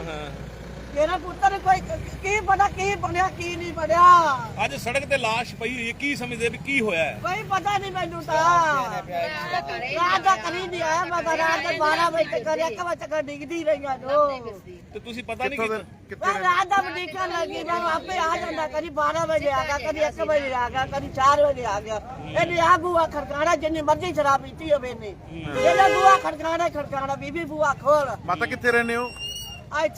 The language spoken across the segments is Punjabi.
ਹਾਂ ਹਾਂ ਮੇਰਾ ਪੁੱਤਰ ਕੋਈ ਕੀ ਪਤਾ ਕੀ ਬਣਿਆ ਕੀ ਨਹੀਂ ਬਣਿਆ? ਅੱਜ ਸੜਕ ਤੇ ਲਾਸ਼ ਪਈ ਹੋਈ ਹੈ ਕੀ ਸਮਝਦੇ ਵੀ ਕੀ ਹੋਇਆ ਹੈ? ਕੋਈ ਪਤਾ ਨਹੀਂ ਮੈਨੂੰ ਤਾਂ। ਰਾਤ ਦਾ ਕਰੀ ਨਹੀਂ ਆਇਆ ਮੈਂ ਤਾਂ ਰਾਤ ਦੇ 12 ਵਜੇ ਤੱਕ ਇੱਕ ਵਜੇ ਤੱਕ ਡਿੱਗਦੀ ਰਹੀਆਂ ਜੋ। ਤੇ ਤੁਸੀਂ ਪਤਾ ਨਹੀਂ ਕਿੱਥੋਂ ਕਿ ਦੇ ਕਿੱਥੇ ਮੈਂ ਰਾਤ ਦਾ ਬਡੀਕਾ ਲੱਗੀ ਮੈਂ ਆਪੇ ਆ ਜਾਂਦਾ ਕਦੀ 12 ਵਜੇ ਆ ਗਿਆ ਕਦੀ 1 ਵਜੇ ਆ ਗਿਆ ਕਦੀ 4 ਵਜੇ ਆ ਗਿਆ। ਇਹਨੇ ਆ ਬੂਆ ਖੜਕਾਣਾ ਜਿੰਨੀ ਮਰਜ਼ੀ ਸ਼ਰਾਬ ਪੀਤੀ ਹੋਵੇ ਨੇ ਇਹਨੇ ਬੂਆ ਖੜਕਾਣਾ ਖੜਕਾਣਾ ਬੀਬੀ ਬੂਆ ਖੋਲ। ਮਾਤਾ ਕਿੱਥੇ ਰਹਿੰਦੇ ਹੋ? ਕੋਲ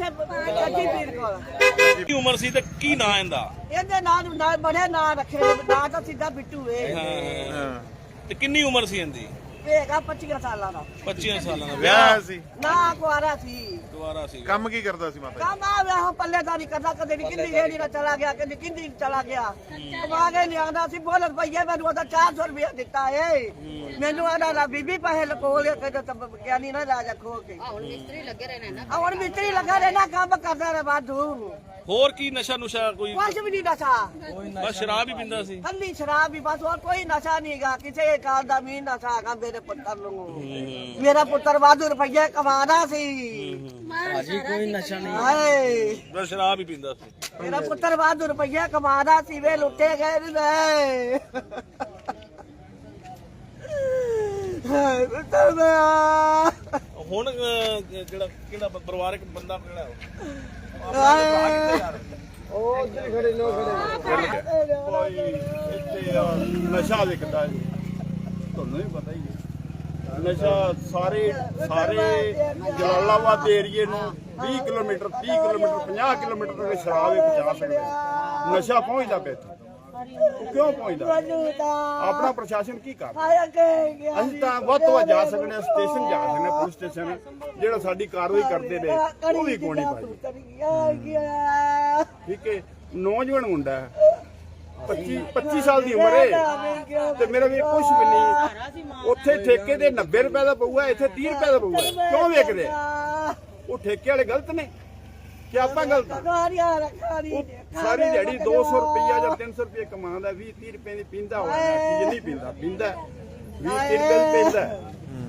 ਕੀ ਉਮਰ ਸੀ ਤੇ ਕੀ ਨਾਂ ਇਹਦਾ? ਇਹਦੇ ਨਾਂ ਨੂੰ ਨਾ ਬੜੇ ਨਾਂ ਰੱਖੇ ਨੇ, ਨਾਂ ਤਾਂ ਸਿੱਧਾ ਬਿੱਟੂ ਏ। ਹਾਂ। ਤੇ ਕਿੰਨੀ ਉਮਰ ਸੀ ਇਹਦੀ? ਹੈਗਾ 25 ਸਾਲਾਂ ਦਾ। 25 ਸਾਲਾਂ ਦਾ ਵਿਆਹ ਸੀ। ਨਾ ਕੁਆਰਾ ਸੀ। ਦੁਆਰਾ ਸੀ। ਕੰਮ ਕੀ ਕਰਦਾ ਸੀ ਮਾਤਾ ਜੀ? ਕੰਮ ਆ ਵਿਆਹ ਪੱਲੇਦਾਰੀ ਕਰਦਾ ਕਦੇ ਨੀ ਕਿੰਨੀ ਰੇੜੀ ਨਾਲ ਚਲਾ ਗਿਆ ਕਦੇ ਕਿੰਨੀ ਚਲਾ ਗਿਆ। ਕਮਾ ਕੇ ਲਿਆਂਦਾ ਸੀ ਬੋਲ ਰੁਪਈਏ ਮੈਨੂੰ ਉਹਦਾ 400 ਰੁਪਇਆ ਦਿੱਤਾ ਏ। ਮੈਨੂੰ ਆਦਾ ਨਾ ਬੀਬੀ ਪੈਸੇ ਲਕੋ ਲਿਆ ਕਦੇ ਤਾਂ ਗਿਆ ਨਹੀਂ ਨਾ ਰਾਜਾ ਖੋ ਕੇ। ਹੁਣ ਮਿਸਤਰੀ ਲੱਗੇ ਰਹੇ ਨੇ। ਹੁਣ ਮਿਸਤਰੀ ਲੱਗਾ ਰਹਿਣਾ ਕੰਮ ਕਰਦਾ ਰਹੇ ਬਾਦੂ ਹੋਰ ਕੀ ਨਸ਼ਾ ਨੁਸ਼ਾ ਕੋਈ? ਕੁਛ ਵੀ ਨਹੀਂ ਨਸ਼ਾ। ਬਸ ਸ਼ਰਾਬ ਹੀ ਪੀਂਦਾ ਸੀ। ਕੱਲੀ ਸ਼ਰਾਬ ਹੀ ਬਸ ਹੋਰ ਕੋਈ ਨਸ਼ਾ ਨਹੀਂਗਾ ਕਿਸੇ ਕਾਲ ਦਾ ਵੀ ਨਸ਼ਾ ਹੈਗਾ ਮੇਰੇ ਪੁੱਤਰ ਨੂੰ। ਮੇਰਾ ਪੁੱਤਰ ਵਾਧੂ ਰੁਪਈਏ ਕਮਾਦਾ ਸੀ। ਭਾਜੀ ਕੋਈ ਨਸ਼ਾ ਨਹੀਂ। ਹਾਏ। ਬਸ ਸ਼ਰਾਬ ਹੀ ਪੀਂਦਾ ਸੀ। ਮੇਰਾ ਪੁੱਤਰ ਵਾਧੂ ਰੁਪਈਆ ਕਮਾਦਾ ਸੀ ਵੇ ਲੁੱਟੇ ਗਏ ਨੇ ਪੁੱਤਰ ਮੇਰਾ। ਹੁਣ ਜਿਹੜਾ ਕਿਹੜਾ ਪਰਿਵਾਰਕ ਬੰਦਾ ਕਿਹੜਾ ਉਹ? ਹਾਏ ਕੋਈ ਇੱਥੇ ਆ, ਨਸ਼ਾ ਵਿਕਦਾ ਜੀ ਤੁਹਾਨੂੰ ਵੀ ਪਤਾ ਹੈ। ਨਸ਼ਾ ਸਾਰੇ ਸਾਰੇ ਜਲਾਲਾਬਾਦ ਏਰੀਏ ਨੂੰ 20 ਕਿਲੋਮੀਟਰ 30 ਕਿਲੋਮੀਟਰ 50 ਕਿਲੋਮੀਟਰ ਤੱਕ ਸ਼ਰਾਬ ਹੀ ਪਹੁੰਚਾ ਸਕਦੇ ਨਸ਼ਾ ਪਹੁੰਚਦਾ ਪਿਆ ਇੱਥੇ। ਕਿਉਂ ਪਹੁੰਚਦਾ? ਆਪਣਾ ਪ੍ਰਸ਼ਾਸਨ ਕੀ ਕਰ ਅਸੀਂ ਤਾਂ ਵੱਧ ਤੋਂ ਵੱਧ ਜਾ ਸਕਦੇ ਹਾਂ ਸਟੇਸ਼ਨ ਜਾ ਸਕਦੇ ਹਾਂ ਪੁਲਿਸ ਸਟੇਸ਼ਨ। ਜਿਹੜਾ ਸਾਡੀ ਕਾਰਵਾਈ ਕਰਦੇ ਨੇ, ਉਹ ਵੀ ਕੋਣੀ ਪਾਈ ਠੀਕ ਹੈ? ਨੌਜਵਾਨ ਮੁੰਡਾ ਹੈ। 25 25 ਸਾਲ ਦੀ ਉਮਰ ਹੈ ਤੇ ਮੇਰਾ ਵੀ ਕੁਝ ਵੀ ਨਹੀਂ। ਉੱਥੇ ਠੇਕੇ ਦੇ 90 ਰੁਪਏ ਦਾ ਪਊਆ ਇੱਥੇ 30 ਰੁਪਏ ਦਾ ਪਊਆ। ਕਿਉਂ ਵੇਚਦੇ? ਉਹ ਠੇਕੇ ਵਾਲੇ ਗਲਤ ਨੇ। ਕਿ ਆਪਾਂ ਗਲਤ ਸਾਰੀ ਦਿਹਾੜੀ 200 ਰੁਪਈਆ ਜਾਂ 300 ਰੁਪਏ ਕਮਾਉਂਦਾ 20 30 ਰੁਪਏ ਦੀ ਪੀਂਦਾ ਹੋਣਾ ਚੀਜ਼ ਨਹੀਂ ਪੀਂਦਾ ਪੀਂਦਾ। 20 30 ਰੁਪਏ ਦੀ ਪੀਂਦਾ।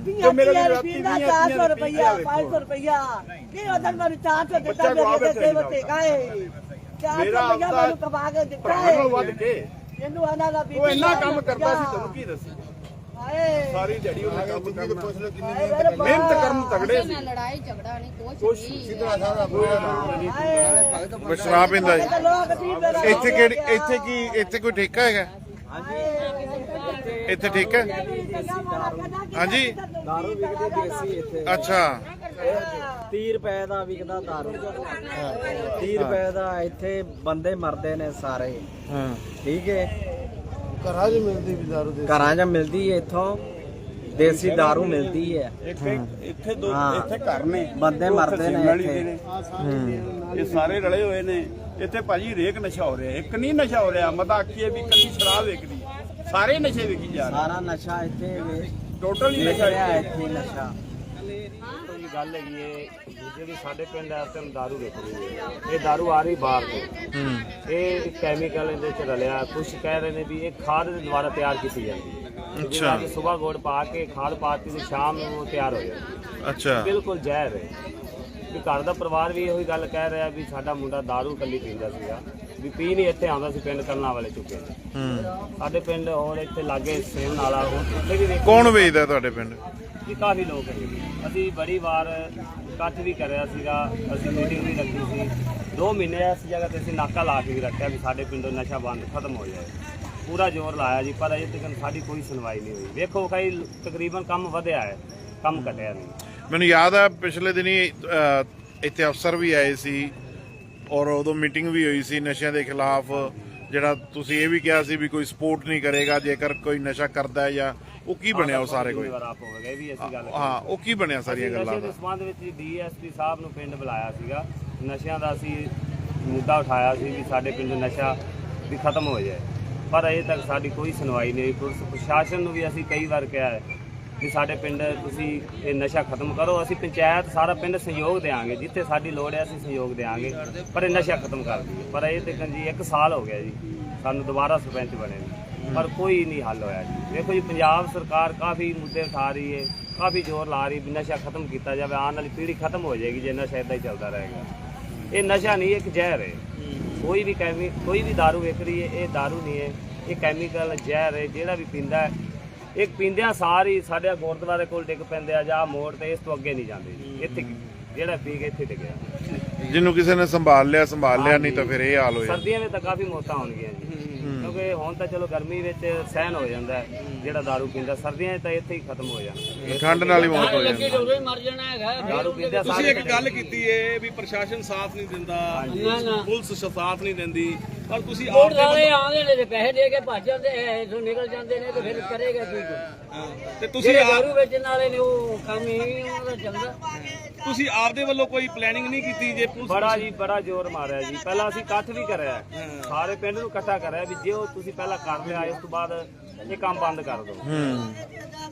ਤੇ ਮੇਰਾ ਵੀ ਰਾਤੀ ਦੀਆਂ 400 ਤੀਆਂ ਰੁਪਇਆ ਰੁਪਈਆ 500 ਰੁਪਇਆ ਨਹੀਂ ਉਹਦਾਂ ਮੈਨੂੰ 400 ਦਿੱਤਾ ਮੇਰੇ ਕਾਏ 400 ਮੇਰਾ ਰੁਪਇਆ ਆਪਦਾ ਮੈਨੂੰ ਕਮਾ ਕੇ ਦਿੱਤਾ ਭਰਾ ਹੈ। ਨਾਲੋਂ ਵੱਧ ਕੇ। ਇਹਨੂੰ ਆਨਾ ਦਾ ਉਹ ਇੰਨਾ ਕੰਮ ਕਰਦਾ ਸੀ ਤੁਹਾਨੂੰ ਕੀ ਦੱਸੀ? ਹਾਏ। ਸਾਰੀ ਦਿਹਾੜੀ ਉਹਨੇ ਕੰਮ ਕਰਨਾ। ਹਾਏ ਮੇਰੇ ਬਾਪ। ਮਿਹਨਤ ਕਰਨ ਨੂੰ ਤਗੜੇ ਸੀ। ਨਾ ਲੜਾਈ ਝਗੜਾ ਨਹੀਂ ਕੁਛ ਕੁਛ ਨਹੀਂ। ਸਿੱਧਾ ਸਾਰਾ ਹਾਏ। ਬਸ ਸ਼ਰਾਬ ਪੀਂਦਾ ਜੀ ਤੇ ਲੋਕ ਸੀ ਮੇਰਾ ਇੱਥੇ ਕਿਹੜੀ ਇੱਥੇ ਕੀ ਇੱਥੇ ਕੋਈ ਠੇਕਾ ਹੈਗਾ? ਇੱਥੇ ਠੇਕਾ ਹੈ? ਹਾਂਜੀ। ਦਾਰੂ ਵਿਕਦੀ ਦੇਸੀ ਇੱਥੇ। ਅੱਛਾ। 30 ਰੁਪਏ ਦਾ ਵਿਕਦਾ ਦਾਰੂ। 30 ਰੁਪਏ ਦਾ ਇੱਥੇ ਬੰਦੇ ਮਰਦੇ ਨੇ ਸਾਰੇ। ਹਾਂ। ਠੀਕ ਹੈ ਘਰਾਂ 'ਚ ਮਿਲਦੀ ਵੀ ਦਾਰੂ ਘਰਾਂ 'ਚ ਮਿਲਦੀ ਹੈ ਇੱਥੋਂ। ਦੇਸੀ ਦਾਰੂ ਮਿਲਦੀ ਹੈ ਇੱਥੇ ਇੱਥੇ ਦੋ। ਇੱਥੇ ਘਰ ਨੇ। ਬੰਦੇ ਦੋ ਮਰਦੇ ਨੇ ਇੱਥੇ। ਦੇ। ਇਹ ਸਾਰੇ ਰਲੇ ਹੋਏ ਨੇ। ਇੱਥੇ ਭਾਜੀ ਰੇਕ ਨਸ਼ਾ ਹੋ ਰਿਹਾ। ਇੱਕ ਨਹੀਂ ਨਸ਼ਾ ਹੋ ਰਿਹਾ। ਮਤਾ ਆਖੀਏ ਵੀ ਕੱਲੀ ਸ਼ਰਾਬ ਵਿਕਦੀ ਹੈ। ਸਾਰੇ ਨਸ਼ੇ ਵਿਕੀ ਜਾ ਰਹੇ ਸਾਰਾ ਨਸ਼ਾ ਇੱਥੇ ਟੋਟਲ ਹੀ ਨਸ਼ਾ ਇੱਥੇ। ਇੱਥੇ ਨਸ਼ਾ ਦੀ ਗੱਲ ਹੈਗੀ ਏ ਜਿਹੜੀ ਸਾਡੇ ਪਿੰਡ ਇਸ ਟਾਈਮ ਦਾਰੂ ਵੇਚ ਰਹੀ ਹੈ ਇਹ ਦਾਰੂ ਆ ਰਹੀ ਬਾਹਰ ਤੋਂ। ਇਹ ਕੈਮੀਕਲ ਇਹਦੇ ਚ ਰਲਿਆ ਕੁਝ ਕਹਿ ਰਹੇ ਨੇ ਵੀ ਇਹ ਖਾਦ ਦੇ ਦੁਆਰਾ ਤਿਆਰ ਕੀਤੀ ਜਾਂਦੀ ਹੈ। ਅੱਛਾ। ਅੱਛਾ ਸਵੇਰ ਗੋੜ ਪਾ ਕੇ ਖਾਦ ਪਾਤੀ ਤੇ ਸ਼ਾਮ ਨੂੰ ਉਹ ਤਿਆਰ ਹੋ ਜਾਂਦੀ ਅੱਛਾ। ਬਿਲਕੁਲ ਜ਼ਹਿਰ ਹੈ। ਵੀ ਘਰ ਦਾ ਪਰਿਵਾਰ ਵੀ ਇਹੋ ਹੀ ਗੱਲ ਕਹਿ ਰਿਹਾ ਵੀ ਸਾਡਾ ਮੁੰਡਾ ਦਾਰੂ ਕੱਲੀ ਪੀਂਦਾ ਸੀਗਾ। ਵੀ ਪੀ ਨਹੀਂ ਇੱਥੇ ਆਉਂਦਾ ਸੀ ਪਿੰਡ ਕਰਨਾ ਵਾਲੇ ਚੁੱਕੇ ਹੂੰ। ਸਾਡੇ ਪਿੰਡ ਹੋਰ ਇੱਥੇ ਲਾਗੇ ਨਾਲਾ ਹੁਣ ਉੱਥੇ ਵੀ ਕੌਣ ਵੇਚਦਾ ਤੁਹਾਡੇ ਪਿੰਡ? ਜੀ ਕਾਫੀ ਲੋਕ ਜੀ। ਅਸੀਂ ਬੜੀ ਵਾਰ ਇਕੱਠ ਵੀ ਕਰਿਆ ਸੀਗਾ, ਅਸੀਂ ਮੀਟਿੰਗ ਵੀ ਰੱਖੀ ਸੀ। 2 ਮਹੀਨੇ ਇਸ ਜਗ੍ਹਾ ਤੇ ਅਸੀਂ ਨਾਕਾ ਲਾ ਕੇ ਵੀ ਰੱਖਿਆ ਵੀ ਸਾਡੇ ਪਿੰਡੋਂ ਨਸ਼ਾ ਬੰਦ ਖਤਮ ਹੋ ਜਾਏ। ਪੂਰਾ ਜ਼ੋਰ ਲਾਇਆ ਜੀ, ਪਰ ਅਜੇ ਤੱਕ ਸਾਡੀ ਕੋਈ ਸੁਣਵਾਈ ਨਹੀਂ ਹੋਈ। ਵੇਖੋ ਕਈ ਤਕਰੀਬਨ ਕੰਮ ਵਧਿਆ ਹੈ, ਕੰਮ ਘਟਿਆ ਨਹੀਂ। ਮੈਨੂੰ ਯਾਦ ਆ, ਪਿਛਲੇ ਦਿਨੀ ਇੱਥੇ ਅਫਸਰ ਵੀ ਆਏ ਸੀ ਔਰ ਉਦੋਂ ਮੀਟਿੰਗ ਵੀ ਹੋਈ ਸੀ ਨਸ਼ਿਆਂ ਦੇ ਖਿਲਾਫ। ਜਿਹੜਾ ਤੁਸੀਂ ਇਹ ਵੀ ਕਿਹਾ ਸੀ ਵੀ ਕੋਈ ਸਪੋਰਟ ਨਹੀਂ ਕਰੇਗਾ, ਜੇਕਰ ਕੋਈ ਨਸ਼ਾ ਕਰਦਾ ਹੈ ਜਾਂ ਉਹ ਕੀ ਬਣਿਆ ਉਹ ਸਾਰੇ ਕੋਈ ਜ਼ਿੰਮੇਵਾਰ ਆਪ ਹੋਵੇਗਾ ਇਹ ਵੀ ਅਸੀਂ ਗੱਲ ਹਾਂ ਉਹ ਕੀ ਬਣਿਆ ਸਾਰੀਆਂ ਗੱਲਾਂ ਦੇ ਸੰਬੰਧ ਵਿੱਚ ਡੀਐਸਪੀ ਸਾਹਿਬ ਨੂੰ ਪਿੰਡ ਬੁਲਾਇਆ ਸੀਗਾ। ਨਸ਼ਿਆਂ ਦਾ ਅਸੀਂ ਮੁੱਦਾ ਉਠਾਇਆ ਸੀ ਵੀ ਸਾਡੇ ਪਿੰਡ ਨਸ਼ਾ ਵੀ ਖਤਮ ਹੋ ਜਾਏ। ਪਰ ਅਜੇ ਤੱਕ ਸਾਡੀ ਕੋਈ ਸੁਣਵਾਈ ਨਹੀਂ ਪੁਲਿਸ ਪ੍ਰਸ਼ਾਸਨ ਨੂੰ ਵੀ ਅਸੀਂ ਕਈ ਵਾਰ ਕਿਹਾ ਹੈ ਵੀ ਸਾਡੇ ਪਿੰਡ ਤੁਸੀਂ ਇਹ ਨਸ਼ਾ ਖਤਮ ਕਰੋ। ਅਸੀਂ ਪੰਚਾਇਤ ਸਾਰਾ ਪਿੰਡ ਸਹਿਯੋਗ ਦੇਵਾਂਗੇ ਜਿੱਥੇ ਸਾਡੀ ਲੋੜ ਹੈ ਅਸੀਂ ਸਹਿਯੋਗ ਦੇਵਾਂਗੇ ਪਰ ਇਹ ਨਸ਼ਾ ਖਤਮ ਕਰ ਦਈਏ। ਪਰ ਅਜੇ ਤੱਕ ਜੀ 1 ਸਾਲ ਹੋ ਗਿਆ ਜੀ। ਸਾਨੂੰ ਦੁਬਾਰਾ ਸਰਪੰਚ ਬਣੇ ਨੂੰ। ਪਰ ਕੋਈ ਨਹੀਂ ਹੱਲ ਹੋਇਆ ਜੀ ਵੇਖੋ ਜੀ ਪੰਜਾਬ ਸਰਕਾਰ ਕਾਫੀ ਮੁੱਦੇ ਉਠਾ ਰਹੀ ਹੈ ਕਾਫੀ ਜ਼ੋਰ ਲਾ ਰਹੀ ਵੀ ਨਸ਼ਾ ਖਤਮ ਕੀਤਾ ਜਾਵੇ ਆਉਣ ਵਾਲੀ ਪੀੜ੍ਹੀ ਖਤਮ ਹੋ ਜਾਏਗੀ ਜੇ ਨਸ਼ਾ ਇਦਾਂ ਹੀ ਚੱਲਦਾ ਰਹੇਗਾ ਇਹ ਨਸ਼ਾ ਨਹੀਂ ਇੱਕ ਜ਼ਹਿਰ ਹੈ ਕੋਈ ਵੀ ਕੈਮੀ ਕੋਈ ਵੀ दारू ਵੇਚ ਰਹੀ ਹੈ ਇਹ दारू ਨਹੀਂ ਹੈ ਇਹ ਕੈਮੀਕਲ ਜ਼ਹਿਰ ਹੈ ਜਿਹੜਾ ਵੀ ਪੀਂਦਾ ਹੈ ਇੱਕ ਪੀਂਦਿਆਂ ਸਾਰ ਹੀ ਸਾਡੇ ਗੁਰਦੁਆਰੇ ਕੋਲ ਡਿੱਗ ਪੈਂਦੇ ਆ ਜਾਂ ਮੋੜ ਤੇ ਇਸ ਤੋਂ ਅੱਗੇ ਨਹੀਂ ਜਾਂਦੇ ਜੀ। ਇੱਥੇ ਜਿਹੜਾ ਪੀ ਕੇ ਇੱਥੇ ਡਿੱਗਿਆ ਜਿਹਨੂੰ ਕਿਸੇ ਨੇ ਸੰਭਾਲ ਲਿਆ ਸੰਭਾਲ ਲਿਆ ਨਹੀਂ ਤਾਂ ਫਿਰ ਇਹ ਹਾਲ ਹੋਇਆ ਸਰਦੀਆਂ ਵਿੱਚ ਤਾਂ ਕਾਫੀ ਮੌਤਾਂ ਹੋਣਗੀਆਂ ਜੀ ਕਿਉਂਕਿ ਹੁਣ ਤਾਂ ਚਲੋ ਗਰਮੀ ਵਿੱਚ ਸਹਿਨ ਹੋ ਜਾਂਦਾ ਹੈ, ਜਿਹੜਾ दारू ਪੀਂਦਾ ਸਰਦੀਆਂ 'ਚ ਤਾਂ ਇੱਥੇ ਹੀ ਖਤਮ ਹੋ ਜਾਂਦਾ ਠੰਡ ਨਾਲ ਹੀ ਮੌਤ ਹੋ ਜਾਂਦੀ दारू ਪੀਂਦੇ ਤੁਸੀਂ ਸਾਰੇ ਇੱਕ ਗੱਲ ਕੀਤੀ ਏ ਵੀ ਪ੍ਰਸ਼ਾਸਨ ਸਾਥ ਨਹੀਂ ਦਿੰਦਾ ਪੁਲਿਸ ਸਾਥ ਨਹੀਂ ਦਿੰਦੀ ਪਰ ਤੁਸੀਂ ਵੋਟ ਆਪਦੇ ਵਾਲੇ ਵੱਲੋਂ- ਆਉਂਦੇ ਨੇ ਤੇ ਪੈਸੇ ਦੇ ਕੇ ਭੱਜ ਜਾਂਦੇ ਐ ਇਥੋਂ ਨਿਕਲ ਜਾਂਦੇ ਨੇ ਤੇ ਫਿਰ ਕਰੇਗਾ ਕੀ ਕੋਈ ਹਾਂ, ਤੇ ਤੁਸੀਂ ਜਿਹੜੇ ਆਪ- ਦਾਰੂ ਵੇਚਣ ਵਾਲੇ ਨੇ ਉਹ ਕੰਮ ਹੀ ਨਹੀਂ ਉਹਨਾਂ ਦਾ ਚੱਲਦਾ ਤੁਸੀਂ ਆਪਦੇ ਵੱਲੋਂ ਕੋਈ ਪਲੈਨਿੰਗ ਨਹੀਂ ਕੀਤੀ ਜੇ ਪੁਲਿਸ ਬੜਾ ਜੀ ਬੜਾ ਜ਼ੋਰ ਮਾਰਿਆ ਜੀ। ਪਹਿਲਾਂ ਅਸੀਂ ਇਕੱਠ ਵੀ ਕਰਿਆ। ਸਾਰੇ ਪਿੰਡ ਨੂੰ ਇਕੱਠਾ ਕਰਿਆ ਵੀ ਜੇ ਉਹ ਤੁਸੀਂ ਪਹਿਲਾਂ ਕਰ ਲਿਆ ਇਸ ਤੋਂ ਬਾਅਦ ਇਹ ਕੰਮ ਬੰਦ ਕਰ ਦਿਓ।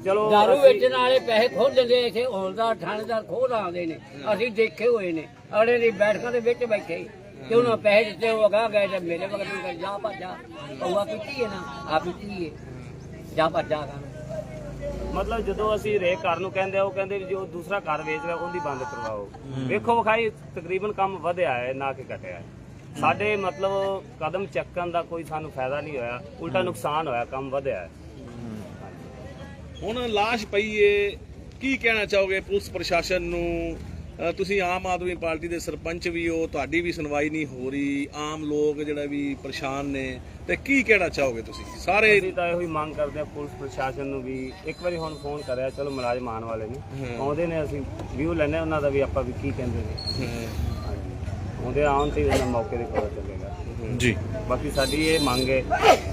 ਚਲੋ ਦਾਰੂ ਵੇਚਣ ਵਾਲੇ ਪੈਸੇ ਖੋਲ ਦਿੰਦੇ ਇੱਥੇ ਹੌਲਦਾਰ ਥਾਣੇਦਾਰ ਖੋਲ ਆਉਂਦੇ ਨੇ। ਅਸੀਂ ਦੇਖੇ ਹੋਏ ਨੇ। ਅਗਲੇ ਦੀ ਬੈਠਕਾਂ ਦੇ ਵਿੱਚ ਬੈਠੇ। ਤੇ ਉਹਨਾਂ ਪੈਸੇ ਦਿੱਤੇ ਉਹ ਅਗਾਹ ਗਏ ਤੇ ਮੇਰੇ ਕਹੇ ਜਾ ਭੱਜਾ ਪਊਆ ਪੀਤੀ ਹੈ ਨਾ? ਆ ਪੀਤੀ ਹੈ ਜਾ ਭੱਜਾ ਕਰ ਮਤਲਬ ਜਦੋਂ ਅਸੀਂ ਰੇਕ ਕਰਨ ਨੂੰ ਕਹਿੰਦੇ ਆ ਉਹ ਕਹਿੰਦੇ ਵੀ ਜੋ ਦੂਸਰਾ ਘਰ ਵੇਚ ਰਿਹਾ ਉਹਦੀ ਬੰਦ ਕਰਵਾਓ। ਵੇਖੋ ਵਿਖਾਈ ਤਕਰੀਬਨ ਕੰਮ ਵਧਿਆ ਹੈ ਨਾ ਕਿ ਘਟਿਆ ਹੈ। ਸਾਡੇ ਮਤਲਬ ਕਦਮ ਚੱਕਣ ਦਾ ਕੋਈ ਸਾਨੂੰ ਫਾਇਦਾ ਨਹੀਂ ਹੋਇਆ ਉਲਟਾ ਨੁਕਸਾਨ ਹੋਇਆ ਕੰਮ ਵਧਿਆ ਹੈ। ਹੁਣ ਲਾਸ਼ ਪਈ ਏ ਕੀ ਕਹਿਣਾ ਚਾਹੋਗੇ ਪੁਲਿਸ ਪ੍ਰਸ਼ਾਸਨ ਨੂੰ? ਤੁਸੀਂ ਆਮ ਆਦਮੀ ਪਾਰਟੀ ਦੇ ਸਰਪੰਚ ਵੀ ਹੋ ਤੁਹਾਡੀ ਵੀ ਸੁਣਵਾਈ ਨਹੀਂ ਹੋ ਰਹੀ ਆਮ ਲੋਕ ਜਿਹੜਾ ਵੀ ਪਰੇਸ਼ਾਨ ਨੇ ਤੇ ਕੀ ਕਹਿਣਾ ਚਾਹੋਗੇ ਤੁਸੀਂ? ਸਾਰੇ ਅਸੀਂ ਤਾਂ ਇਹੋ ਹੀ ਮੰਗ ਕਰਦੇ ਆ ਪੁਲਿਸ ਪ੍ਰਸ਼ਾਸਨ ਨੂੰ ਵੀ ਇੱਕ ਵਾਰੀ ਹੁਣ ਫੋਨ ਕਰਿਆ ਚਲੋ ਮੁਲਾਜ਼ਮ ਵਾਲੇ ਨੇ। ਆਉਂਦੇ ਨੇ ਅਸੀਂ ਵਿਊ ਲੈਣੇ ਉਹਨਾਂ ਦਾ ਵੀ ਆਪਾਂ ਵੀ ਕੀ ਕਹਿੰਦੇ ਨੇ। ਆਉਂਦੇ ਆਉਣ ਤੇ ਉਹਨਾਂ ਮੌਕੇ ਦੇ ਪਤਾ ਚੱਲੇਗਾ। ਜੀ। ਬਾਕੀ ਸਾਡੀ ਇਹ ਮੰਗ ਹੈ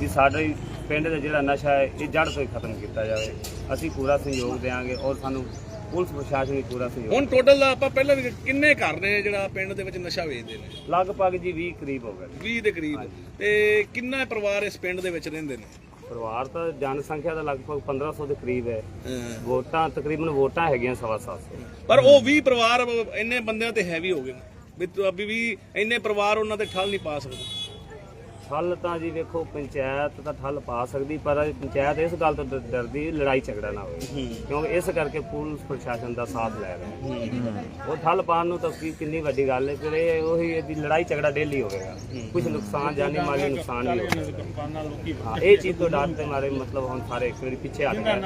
ਕਿ ਸਾਡੇ ਪਿੰਡ ਦਾ ਜਿਹੜਾ ਨਸ਼ਾ ਹੈ ਇਹ ਜੜ ਤੋਂ ਹੀ ਖਤਮ ਕੀਤਾ ਜਾਵੇ। ਅਸੀਂ ਪੂਰਾ ਸਹਿਯੋਗ ਦੇਵਾਂਗੇ ਔਰ ਸਾਨੂੰ ਪੁਲਿਸ ਪ੍ਰਸ਼ਾਸਨ ਵੀ ਪੂਰਾ ਸਹਿਯੋਗ ਹੁਣ ਟੋਟਲ ਆਪਾਂ ਪਹਿਲਾਂ ਵੀ ਕਿੰਨੇ ਘਰ ਨੇ ਜਿਹੜਾ ਪਿੰਡ ਦੇ ਵਿੱਚ ਨਸ਼ਾ ਵੇਚਦੇ ਨੇ? ਲਗਭਗ ਜੀ 20 ਕਰੀਬ ਹੋ ਗਏ 20 ਦੇ ਕਰੀਬ। ਤੇ ਕਿੰਨਾ ਪਰਿਵਾਰ ਇਸ ਪਿੰਡ ਦੇ ਵਿੱਚ ਰਹਿੰਦੇ ਨੇ? ਪਰਿਵਾਰ ਤਾਂ ਜਨਸੰਖਿਆ ਦਾ ਲਗਭਗ 1500 ਦੇ ਕਰੀਬ ਹੈ। ਵੋਟਾਂ ਤਕਰੀਬਨ ਵੋਟਾਂ ਹੈਗੀਆਂ ਸਵਾ ਸੱਤ ਸੌ। ਪਰ ਉਹ 20 ਪਰਿਵਾਰ ਇੰਨੇ ਬੰਦਿਆਂ ਤੇ ਹੈਵੀ ਹੋ ਗਏ ਨੇ। ਵੀ ਵੀ ਵੀ ਇੰਨੇ ਪਰਿਵਾਰ ਉਹਨਾਂ ਤੇ ਠੱਲ ਨਹੀਂ ਪਾ ਸਕਦੇ। ਠੱਲ ਤਾਂ ਜੀ ਵੇਖੋ ਪੰਚਾਇਤ ਤਾਂ ਠੱਲ ਪਾ ਸਕਦੀ ਪਰ ਪੰਚਾਇਤ ਇਸ ਗੱਲ ਤੋਂ ਡ- ਡਰਦੀ ਲੜਾਈ ਝਗੜਾ ਨਾ ਹੋਵੇ। ਕਿਉਂਕਿ ਇਸ ਕਰਕੇ ਪੁਲਿਸ ਪ੍ਰਸ਼ਾਸਨ ਦਾ ਸਾਥ ਲੈ ਰਿਹਾ। ਉਹ ਠੱਲ ਪਾਉਣ ਨੂੰ ਤਾਂ ਕੀ ਕਿੰਨੀ ਵੱਡੀ ਗੱਲ ਹੈ ਫਿਰ ਇਹ ਉਹੀ ਇਹਦੀ ਲੜਾਈ ਝਗੜਾ ਡੇਲੀ ਹੋਵੇਗਾ ਕੁਝ ਨੁਕਸਾਨ ਜਾਨੀ ਮਾਲੀ ਨੁਕਸਾਨ ਵੀ ਹੋਵੇਗਾ ਹਾਂ ਇਹ ਚੀਜ਼ ਤੋਂ ਡਰ ਦੇ ਮਾਰੇ ਮਤਲਬ ਹੁਣ ਸਾਰੇ ਇੱਕ ਵਾਰੀ ਪਿੱਛੇ ਹਟ ਗਏ।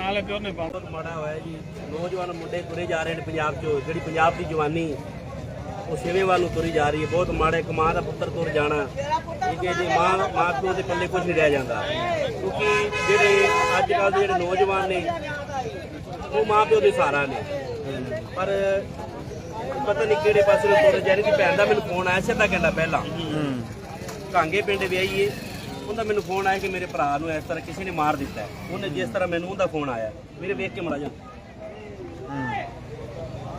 ਬਹੁਤ ਮਾੜਾ ਹੋਇਆ ਜੀ। ਨੌਜਵਾਨ ਮੁੰਡੇ ਤੁਰੇ ਜਾ ਰਹੇ ਨੇ ਪੰਜਾਬ 'ਚੋਂ। ਜਿਹੜੀ ਪੰਜਾਬ ਦੀ ਜਵਾਨੀ ਉਹ ਛੇਵੇਂ ਵੱਲ ਨੂੰ ਤੁਰੀ ਜਾ ਰਹੀ ਹੈ। ਬਹੁਤ ਮਾੜਾ ਇੱਕ ਮਾਂ ਦਾ ਪੁੱਤਰ ਤੁਰ ਜਾਣਾ। ਠੀਕ ਹੈ ਜੀ, ਮਾਂ ਮਾਂ ਪਿਓ ਦੇ ਪੱਲੇ ਕੁਝ ਨਹੀਂ ਰਹਿ ਜਾਂਦਾ। ਕਿਉਂਕਿ ਜਿਹੜੇ ਅੱਜ ਕੱਲ੍ਹ ਦੇ ਜਿਹੜੇ ਨੌਜਵਾਨ ਨੇ, ਉਹ ਮਾਂ ਪਿਓ ਦੇ ਸਹਾਰਾ ਨੇ। ਪਰ ਪਤਾ ਨਹੀਂ ਕਿਹੜੇ ਪਾਸੇ ਨੂੰ ਤੁਰ ਜਾ ਰਹੀ ਦੀ ਭੈਣ ਦਾ ਮੈਨੂੰ ਫੋਨ ਆਇਆ ਸਿੱਧਾ ਕਹਿੰਦਾ ਪਹਿਲਾਂ। ਕਾਂਗੇ ਪਿੰਡ ਵਿਆਹੀਏ। ਉਹਦਾ ਮੈਨੂੰ ਫੋਨ ਆਇਆ ਕਿ ਮੇਰੇ ਭਰਾ ਨੂੰ ਇਸ ਤਰ੍ਹਾਂ ਕਿਸੇ ਨੇ ਮਾਰ ਦਿੱਤਾ। ਉਹਨੇ ਜਿਸ ਤਰ੍ਹਾਂ ਮੈਨੂੰ ਉਹਦਾ ਫੋਨ ਆਇਆ। ਮੇਰੇ ਵੇਖ ਕੇ ਮੜਾ ਜਾ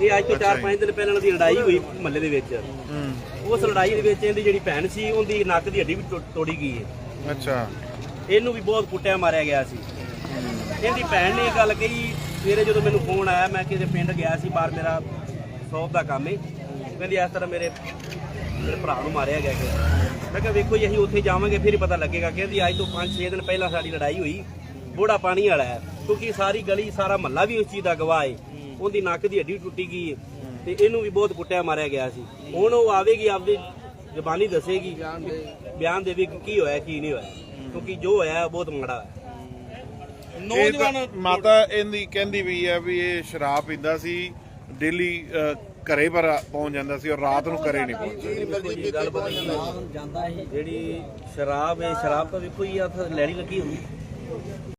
ਇਹ ਅੱਜ ਤੋਂ 4-5 ਦਿਨ ਪਹਿਲਾਂ ਦੀ ਲੜਾਈ ਹੋਈ ਮਹੱਲੇ ਦੇ ਵਿੱਚ। ਉਸ ਲੜਾਈ ਦੇ ਵਿੱਚ ਇਹਦੀ ਜਿਹੜੀ ਭੈਣ ਸੀ ਉਹਦੀ ਨੱਕ ਦੀ ਹੱਡੀ ਵੀ ਟੁ- ਤੋੜੀ ਗਈ ਹੈ ਅੱਛਾ। ਇਹਨੂੰ ਵੀ ਬਹੁਤ ਕੁੱਟਿਆ ਮਾਰਿਆ ਗਿਆ ਸੀ। ਇਹਦੀ ਭੈਣ ਨੇ ਇਹ ਗੱਲ ਕਹੀ ਸਵੇਰੇ ਜਦੋਂ ਮੈਨੂੰ ਫੋਨ ਆਇਆ ਮੈਂ ਕਿਸੇ ਪਿੰਡ ਗਿਆ ਸੀ ਬਾਹਰ ਮੇਰਾ ਸ਼ੌਪ ਦਾ ਕੰਮ ਹੈ ਕਹਿੰਦੀ ਇਸ ਤਰ੍ਹਾਂ ਮੇਰੇ ਮੇਰੇ ਭਰਾ ਨੂੰ ਮਾਰਿਆ ਗਿਆ ਕਿ ਮੈਂ ਕਿਹਾ ਵੇਖੋ ਜੀ ਅਸੀਂ ਉੱਥੇ ਜਾਵਾਂਗੇ ਫਿਰ ਹੀ ਪਤਾ ਲੱਗੇਗਾ। ਕਹਿੰਦੀ ਅੱਜ ਤੋਂ 5-6 ਦਿਨ ਪਹਿਲਾਂ ਸਾਡੀ ਲੜਾਈ ਹੋਈ। ਬੋੜਾ ਪਾਣੀ ਵਾਲਾ ਹੈ। ਕਿਉਂਕਿ ਸਾਰੀ ਗਲੀ ਸਾਰਾ ਮਹੱਲਾ ਵੀ ਉਸ ਚੀਜ਼ ਦਾ ਗਵਾਹ ਹੈ ਉਹਦੀ ਨੱਕ ਦੀ ਹੱਡੀ ਟੁੱਟੀ ਗਈ ਹੈ ਤੇ ਇਹਨੂੰ ਵੀ ਬਹੁਤ ਕੁੱਟਿਆ ਮਾਰਿਆ ਗਿਆ ਸੀ। ਹੁਣ ਉਹ ਆਵੇਗੀ ਆਪਦੀ ਜ਼ਬਾਨੀ ਦੱਸੇਗੀ ਬਿਆਨ ਦੇਵੇਗੀ ਕਿ ਕੀ ਹੋਇਆ ਕੀ ਨਹੀਂ ਹੋਇਆ। ਕਿਉਂਕਿ ਜੋ ਹੋਇਆ ਬਹੁਤ ਮਾੜਾ ਹੈ ਨੌਜਵਾਨ ਮਾਤਾ ਇਹਦੀ ਕਹਿੰਦੀ ਵੀ ਆ ਵੀ ਇਹ ਸ਼ਰਾਬ ਪੀਂਦਾ ਸੀ ਡੇਲੀ ਘਰੇ ਪਰ ਪਹੁੰਚ ਜਾਂਦਾ ਸੀ ਔਰ ਰਾਤ ਨੂੰ ਘਰੇ ਨਹੀਂ ਪਹੁੰਚਦਾ ਹੈ। ਜਿਹੜੀ ਸ਼ਰਾਬ ਹੈ ਸ਼ਰਾਬ ਤਾਂ ਵੇਖੋ ਜੀ ਹੱਥ ਲੈਣੀ ਲੱਗੀ ਹੋਈ